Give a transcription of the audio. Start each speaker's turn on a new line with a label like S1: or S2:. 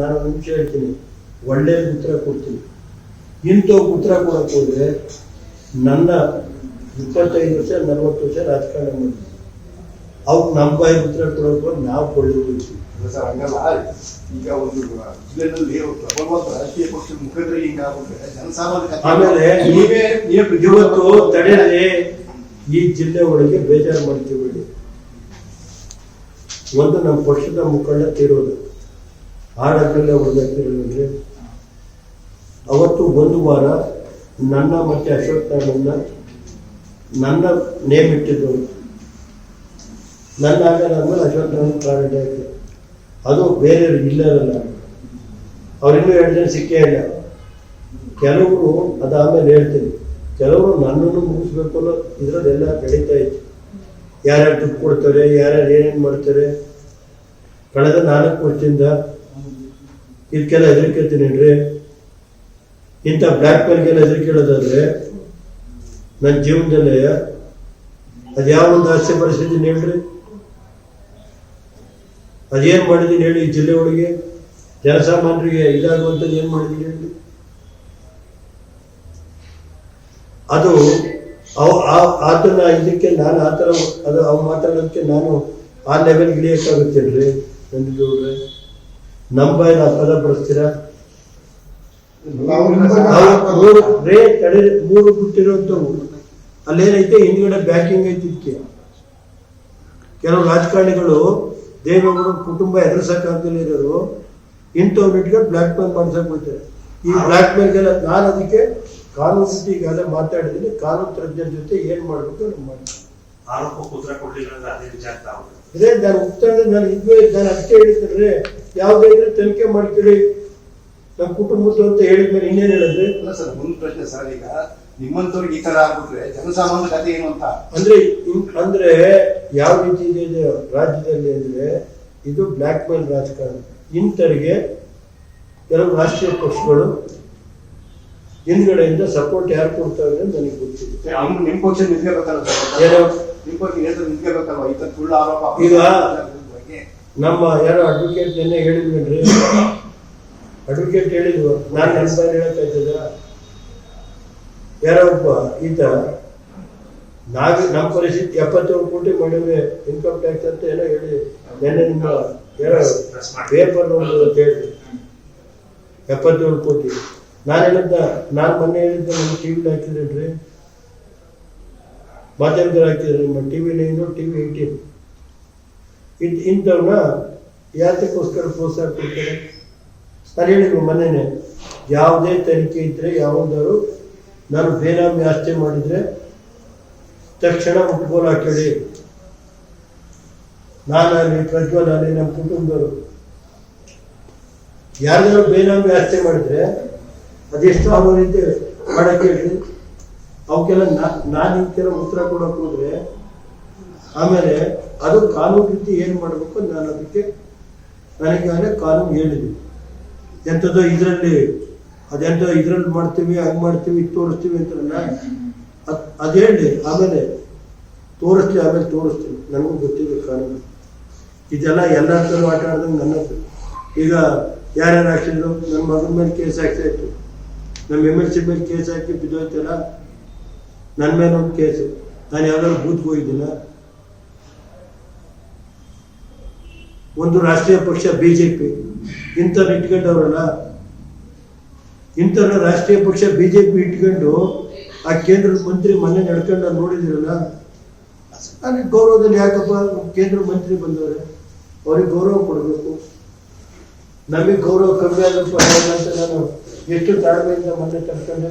S1: ನಾನು ಮುಂಚೆ ಹೇಳ್ತೀನಿ. ಒಳ್ಳೆ ಉತ್ತರ ಕೊಡ್ತೀನಿ. ಇಂಥ ಉತ್ತರ ಕೊಡಕ್ಕೆ ಹೋದ್ರೆ ನನ್ನ ಇಪ್ಪತ್ತೈದು ವರ್ಷ ನಲ್ವತ್ತು ವರ್ಷ ರಾಜಕಾರಣ ಮಾಡಿದ್ವಿ ಅವ್ರು ನಮ್ಮ ಬಾಯಿ ಉತ್ತರ ಕೊಡೋಕೆ ನಾವು ಕೊಳ್ಳಿದ್ದೀವಿ
S2: ಕೊಡ್ತೀವಿ ಸರ್ ಹಂಗಲ್ಲ. ಈಗ ಒಂದು ಜಿಲ್ಲೆನಲ್ಲಿ ಪ್ರಬಲವಾದ ರಾಜಕೀಯ ಪಕ್ಷದ ಜನಸಾಮಾನ್ಯ
S1: ಆಮೇಲೆ
S2: ನೀವೇ ನೀವೇ
S1: ಇವತ್ತು ತಡೆಯಲ್ಲಿ ಈ ಜಿಲ್ಲೆ ಒಳಗೆ ಬೇಜಾರು ಮಾಡ್ತೀವಿ. ಒಂದು ನಮ್ಮ ಪಕ್ಷದ ಮುಖಂಡ ತೀರೋದು. ಹಾಡಕ್ಕಲ್ಲೇ ಹೇಳಿದ್ರೆ ಅವತ್ತು ಒಂದು ವಾರ ನನ್ನ ಮತ್ತೆ ಅಶೋಕ್ ನಾರಾಯಣನ್ನ ನನ್ನ ನೇಮ್ ಇಟ್ಟಿದ್ದು. ನನ್ನ ಆಗಲಾದ್ಮೇಲೆ ಅಶೋಕ್ ನಾರಾಯಣ ಕಾರಣ ಆಯ್ತು ಅದು ಬೇರೆ ಇಲ್ಲರಲ್ಲ ಅವ್ರಿನ್ನೂ ಎರಡು ಜನ ಸಿಕ್ಕೇ ಇಲ್ಲ. ಕೆಲವರು ಅದಾದ್ಮೇಲೆ ಹೇಳ್ತೀನಿ, ಕೆಲವರು ನನ್ನನ್ನು ಮುಗಿಸ್ಬೇಕು ಅನ್ನೋ ಇದರಲ್ಲೆಲ್ಲ ನಡೀತಾ ಇತ್ತು. ಯಾರ್ಯಾರು ದುಡ್ಡು ಕೊಡ್ತಾರೆ, ಯಾರ್ಯಾರು ಏನೇನು ಮಾಡ್ತಾರೆ, ಕಳೆದ ನಾಲ್ಕು ವರ್ಷದಿಂದ ಇದಕ್ಕೆಲ್ಲ ಹೆದರ್ಕೊತೀನೇನ್ರಿ ಇಂಥ ಬ್ಲ್ಯಾಕ್ ಮೇಲ್ಗೆಲ್ಲ ಕೇಳೋದಾದ್ರೆ ನನ್ನ ಜೀವನದಲ್ಲಿ ಅದ್ಯಾವ ಒಂದು ಆಸೆ ಪರಿಸ್ಥಿತಿ ಹೇಳ್ರಿ? ಅದೇನು ಮಾಡಿದ್ದೀನಿ ಹೇಳಿ ಈ ಜಿಲ್ಲೆ ಒಳಗೆ? ಜನಸಾಮಾನ್ಯರಿಗೆ ಇದಾಗುವಂಥದ್ದು ಏನು ಮಾಡಿದ್ದೀನಿ ಹೇಳಿ? ಅದು ಅವ ಆತನ ಇದಕ್ಕೆ ನಾನು ಆ ಥರ ಅದು ಅವ್ ಮಾತಾಡೋದಕ್ಕೆ ನಾನು ಆ ಲೆವೆಲ್ ಇಳಿಯೋಕ್ಕಾಗುತ್ತೇನ್ರಿ ನಂದಿಗೌಡ್ರೆ ನಮ್ಮ ಆ ಪದ ಬಳಸ್ತೀರಾ ಮೂರು ರೇ ತಡೆ ಮೂರು ಬಿಟ್ಟಿರೋಂಥವು. ಅಲ್ಲೇನೈತೆ ಹಿಂದ್ಗಡೆ ಬ್ಯಾಕಿಂಗ್ ಐತಿ ಇದಕ್ಕೆ. ಕೆಲವು ರಾಜಕಾರಣಿಗಳು ದೇವೇಗೌಡ ಕುಟುಂಬ ಎದುರಿಸಕ್ಕಾಗ್ದಲೇ ಇರೋರು ಇಂಥವ್ರು ಇಟ್ಕೊಂಡು ಬ್ಲ್ಯಾಕ್ ಮೇಲ್ ಮಾಡ್ಸಕ್ ಹೋಗ್ತಾರೆ ಈ ಬ್ಲ್ಯಾಕ್ ಮೇಲ್ಗೆಲ್ಲ ನಾನು ಅದಕ್ಕೆ ಕಾನೂನು ಸಿಟಿ ಈಗಾಗಲೇ ಮಾತಾಡಿದ್ದೀನಿ. ಕಾನೂನು ತಜ್ಞರ ಜೊತೆ ಏನ್ ಮಾಡ್ಬೇಕು ಮಾಡಿ
S3: ಆರೋಪಕ್ಕೆ ಉತ್ತರ ಕೊಡ್ಲಿಲ್ಲ ಅಂದ್ರೆ ಅದೇ ವಿಚಾರ ತಾವು
S1: ಇದೇ ನಾನು ಉತ್ತರ ನಾನು ಇದ್ವೇ ನಾನು ಅಷ್ಟೇ ಹೇಳಿದ್ರೆ ಯಾವುದೇ ಇದ್ರೆ ತನಿಖೆ ಮಾಡ್ಕೊಳ್ಳಿ ನಮ್ಮ ಕುಟುಂಬದ್ದು ಅಂತ ಹೇಳಿದ್ಮೇಲೆ ಇನ್ನೇನು ಹೇಳಿದ್ರೆ?
S2: ಅಲ್ಲ ಸರ್ ಮುಂದ್ ಪ್ರಶ್ನೆ ಸರ್ ಈಗ ನಿಮ್ಮಂತವ್ರಿಗೆ ಈ ತರ ಆಗ್ಬಿಟ್ರೆ ಜನಸಾಮಾನ್ಯ ಕಥೆ ಏನು ಅಂತ?
S1: ಅಂದ್ರೆ ಇನ್- ಅಂದ್ರೆ ಯಾವ ರೀತಿ ಇದೆ ರಾಜ್ಯದಲ್ಲಿ ಅಂದ್ರೆ ಇದು ಬ್ಲಾಕ್ ಮೇಲ್ ರಾಜಕಾರಣ. ಇಂಥರಿಗೆ ಕೆಲವು ರಾಷ್ಟ್ರೀಯ ಪಕ್ಷಗಳು ಹಿಂದ್ಗಡೆಯಿಂದ ಸಪೋರ್ಟ್ ಯಾರು ಕೊಡ್ತಾರೆ ಅಂತ ನನಗೆ ಗೊತ್ತಿದೆ
S2: ನಿಮ್ಮ ನಿಮ್ ಪಕ್ಷ ನಿಂತ್ಕೋಬೇಕಲ್ಲ ಸರ್.
S1: ಈಗ ನಮ್ಮ ಯಾರೋ ಅಡ್ವೊಕೇಟ್ ನಿನ್ನೆ ಹೇಳಿದ್ರಿ ಅಡ್ವೊಕೇಟ್ ಹೇಳಿದ್ರು. ನಾನು ನನ್ನ ಹೇಳ್ತಾ ಇದ್ದ ಯಾರೋ ಒಬ್ಬ ಈತ ನಾಗ ನಮ್ಮ ಪರಿಸ್ಥಿತಿ ಎಪ್ಪತ್ತೇಳು ಕೋಟಿ ಮಾಡಿವೆ ಇನ್ಕಮ್ ಟ್ಯಾಕ್ಸ್ ಅಂತ ಏನೋ ಹೇಳಿ ನಿನ್ನೆ ನಿಮ್ಮ ಯಾರೋ ಪೇಪರ್ ನೋಡಿದ್ರು ಅಂತ ಹೇಳಿ ಎಪ್ಪತ್ತೇಳು ಕೋಟಿ. ನಾನು ಹೇಳಿದ್ದ ನಾನು ಮೊನ್ನೆ ಹೇಳಿದ್ದೆ ನಮ್ಮ ಟಿ ವಿಲಿ ಹಾಕಿದ್ರೇನ್ರಿ ಮಾಧ್ಯಮದಲ್ಲಿ ಹಾಕಿದ್ರು ನಿಮ್ಮ T V nine T V eighteen ಇದು ಇಂಥವನ್ನ ಯಾತಕ್ಕೋಸ್ಕರ ಪ್ರೋತ್ಸಾಹ ಕೊಡ್ತಾರೆ ನಾನು ಹೇಳಿದ್ರು ಮೊನ್ನೆನೆ, ಯಾವುದೇ ತನಿಖೆ ಇದ್ರೆ ಯಾವುದಾದ್ರು ನಾನು ಬೇನಾಮಿ ಆಸ್ತಿ ಮಾಡಿದ್ರೆ ತಕ್ಷಣ ಮುಟ್ಬೋಲ್ ಹಾಕೇಳಿ ನಾನಾಗಲಿ ಪ್ರಜ್ವಲ್ ಆಗಲಿ ನಮ್ಮ ಕುಟುಂಬದವರು. ಯಾರ್ದಾರು ಬೇನಾಮಿ ಆಸ್ತಿ ಮಾಡಿದ್ರೆ ಅದೆಷ್ಟು ಅವರಿದ್ದೇವೆ ಮಾಡಕ್ಕೆ ಹೇಳಿ. ಅವಕ್ಕೆಲ್ಲ ನಾನು ಇದಕ್ಕೆಲ್ಲ ಉತ್ತರ ಕೊಡಕ್ ಹೋದ್ರೆ, ಆಮೇಲೆ ಅದು ಕಾನೂನು ರೀತಿ ಏನು ಮಾಡಬೇಕು ನಾನು ಅದಕ್ಕೆ ನನಗೆ ಕಾನೂನು ಹೇಳಿದ್ವಿ ಎಂಥದ್ದೋ ಇದರಲ್ಲಿ ಅದೆಂತ ಇದರಲ್ಲಿ ಮಾಡ್ತೀವಿ, ಹಂಗೆ ಮಾಡ್ತೀವಿ, ತೋರಿಸ್ತೀವಿ ಅಂತ ಅದು ಅದು ಹೇಳಿ, ಆಮೇಲೆ ತೋರಿಸ್ತೀವಿ ಆಮೇಲೆ ತೋರಿಸ್ತೀವಿ. ನನಗೂ ಗೊತ್ತಿದೆ ಕಾನೂನು. ಇದೆಲ್ಲ ಎಲ್ಲ ಥರ ಆಟ ಆಡ್ದಂಗೆ ನನ್ನದು. ಈಗ ಯಾರ್ಯಾರು ಹಾಕಿದ್ರು ನನ್ನ ಮಗನ ಮೇಲೆ ಕೇಸ್ ಹಾಕ್ತಾಯಿತ್ತು ನಮ್ಮ ಎಂ ಎಲ್ ಸಿ ಮೇಲೆ ಕೇಸ್ ಹಾಕಿ ಬಿದ್ದೋಯ್ತಲ್ಲ ನನ್ನ ಮೇಲೆ ಒಂದು ಕೇಸು. ನಾನು ಯಾವ್ದಾದ್ರು ಬೂತ್ ಹೋಗಿದ್ದಿಲ್ಲ. ಒಂದು ರಾಷ್ಟ್ರೀಯ ಪಕ್ಷ, ಬಿಜೆಪಿ. ಇಂಥವ್ರು ಇಟ್ಕೊಂಡವ್ರಲ್ಲ. ಇಂಥವ್ರ ರಾಷ್ಟ್ರೀಯ ಪಕ್ಷ, ಬಿಜೆಪಿ ಇಟ್ಕೊಂಡು ಆ ಕೇಂದ್ರದ ಮಂತ್ರಿ ಮನೆ ನಡ್ಕೊಂಡು ನೋಡಿದಿರಲ್ಲ ನನಗೆ ಗೌರವದಲ್ಲಿ ಯಾಕಪ್ಪ ಕೇಂದ್ರ ಮಂತ್ರಿ ಬಂದವ್ರೆ? ಅವ್ರಿಗೆ ಗೌರವ ಕೊಡಬೇಕು. ನಮಗೆ ಗೌರವ ಕಮ್ಮಿ ಆಗಪ್ಪ ಅಂತ ನಾನು ಎಷ್ಟು ತಾಳ್ಮೆಯಿಂದ ಮನೆ ತಡ್ಕೊಂಡೆ.